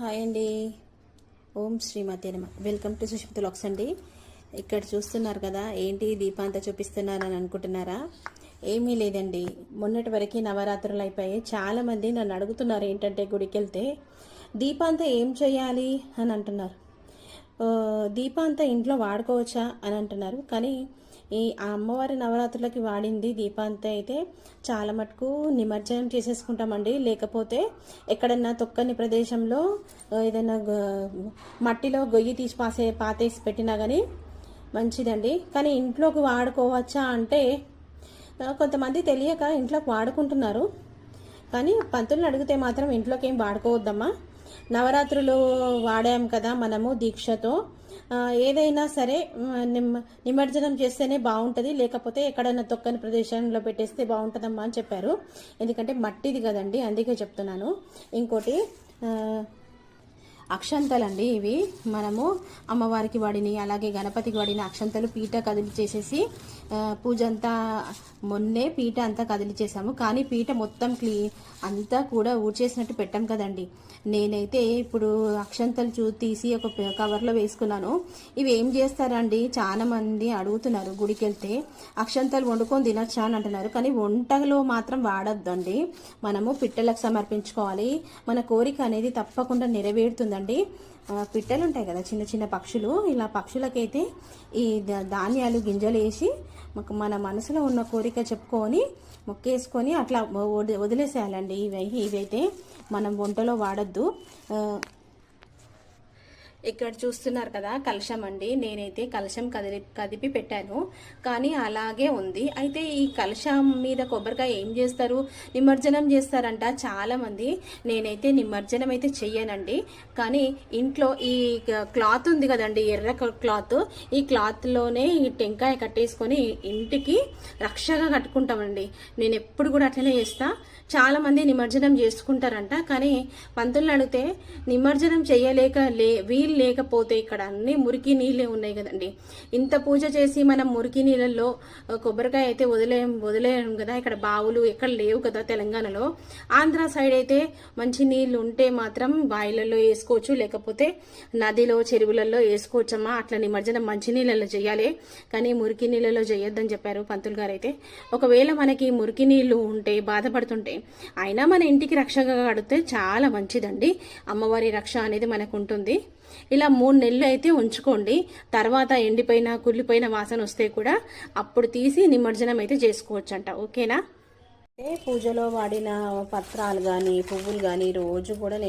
Hi అండి. ఓం శ్రీమతి నమ. Welcome to సుషిప్త lakhs అండి. ఇక్కడ చూస్తున్నారు కదా ఏంటి దీపాంత చూపిస్తున్నారని అనుకుంటున్నారా? ఏమీ లేదండి. మొన్నటి వరకు నవరాత్రులు అయిపోయాయి. చాలామంది నన్ను అడుగుతున్నారు ఏంటంటే గుడికి వెళ్తే దీపాంత ఏం చేయాలి? అని అంటున్నారు. దీపాంత ఇంట్లో వాడుకోవచ్చా? అని అంటున్నారు. కానీ ఈ అమ్మవారి నవరాత్రులకి వాడింది దీపాంతి అయితే చాలా మటుకు నిమజ్జనం చేసేసుకుంటామండి. లేకపోతే ఎక్కడన్నా తొక్కని ప్రదేశంలో ఏదైనా మట్టిలో గొయ్యి తీసి పాసే పాతేసి పెట్టినా కానీ మంచిదండి. కానీ ఇంట్లోకి వాడుకోవచ్చా అంటే కొంతమంది తెలియక ఇంట్లోకి వాడుకుంటున్నారు. కానీ పంతులను అడిగితే మాత్రం ఇంట్లోకి ఏం వాడుకోవద్దమ్మా. నవరాత్రులు వాడాం కదా మనము దీక్షతో. ఏదైనా సరే నిమ్ నిమజ్జనం చేస్తేనే బాగుంటుంది లేకపోతే ఎక్కడైనా తొక్కని ప్రదేశంలో పెట్టేస్తే బాగుంటుందమ్మా అని చెప్పారు. ఎందుకంటే మట్టిది కదండి అందుకే చెప్తున్నాను. ఇంకోటి అక్షంతలండి ఇవి. మనము అమ్మవారికి వాడిని అలాగే గణపతికి వాడిన అక్షంతలు పీట కదిలి చేసేసి పూజ అంతా మొన్నే పీట అంతా కదిలిచేసాము కానీ పీట మొత్తం క్లీ అంతా కూడా ఊడ్చేసినట్టు పెట్టాం కదండి. నేనైతే ఇప్పుడు అక్షంతలు చూ తీసి ఒక కవర్లో వేసుకున్నాను. ఇవి ఏం చేస్తారండి? చాలా మంది అడుగుతున్నారు గుడికి వెళ్తే అక్షంతలు వండుకొని తినొచ్చా అని అంటున్నారు. కానీ వంటలో మాత్రం వాడొద్దండి. మనము పిట్టలకు సమర్పించుకోవాలి. మన కోరిక అనేది తప్పకుండా నెరవేరుతుందండి. పిట్టలు ఉంటాయి కదా చిన్న చిన్న పక్షులు. ఇలా పక్షులకైతే ఈ ధాన్యాలు గింజలు వేసి మన మనసులో ఉన్న కోరిక చెప్పుకొని మొక్కేసుకొని అట్లా వదిలేసేయాలండి. ఇవి ఇవైతే మనం వంటలో వాడద్దు. ఇక్కడ చూస్తున్నారు కదా కలశం అండి. నేనైతే కలశం కదిలి కదిపి పెట్టాను. కానీ అలాగే ఉంది. అయితే ఈ కలశం మీద కొబ్బరికాయ ఏం చేస్తారు? నిమజ్జనం చేస్తారంట చాలామంది. నేనైతే నిమజ్జనం అయితే చెయ్యనండి. కానీ ఇంట్లో ఈ క్లాత్ ఉంది కదండి ఎర్ర క్లాత్. ఈ క్లాత్లోనే ఈ టెంకాయ కట్టేసుకొని ఇంటికి రక్షగా కట్టుకుంటామండి. నేను ఎప్పుడు కూడా అట్లనే చేస్తా. చాలామంది నిమజ్జనం చేసుకుంటారంట. కానీ పంతులను అడిగితే నిమజ్జనం చేయలేక లే వీలు లేకపోతే ఇక్కడ అన్ని మురికి నీళ్ళే ఉన్నాయి కదండి. ఇంత పూజ చేసి మనం మురికి నీళ్ళల్లో కొబ్బరికాయ అయితే వదిలే వదిలేయం కదా. ఇక్కడ బావులు ఎక్కడ లేవు కదా తెలంగాణలో. ఆంధ్ర సైడ్ అయితే మంచి నీళ్ళు ఉంటే మాత్రం బావిలలో వేసుకోవచ్చు లేకపోతే నదిలో చెరువులలో వేసుకోవచ్చమ్మా. అట్లా నిమజ్జనం మంచి నీళ్ళలో చేయాలి. కానీ మురికి నీళ్ళలో చేయొద్దని చెప్పారు పంతులు గారు అయితే. ఒకవేళ మనకి మురికి నీళ్ళు ఉంటే బాధపడుతుంటే అయినా మన ఇంటికి రక్షగా కడితే చాలా మంచిదండి. అమ్మవారి రక్ష అనేది మనకు ఉంటుంది. ఇలా మూడు నెలలు అయితే ఉంచుకోండి. తర్వాత ఎండిపోయిన కుళ్ళిపోయిన వాసన వస్తే కూడా అప్పుడు తీసి నిమజ్జనం అయితే చేసుకోవచ్చంట. ఓకేనా? ఏ పూజలో వాడిన పత్రాలు కానీ పువ్వులు కానీ రోజు కూడా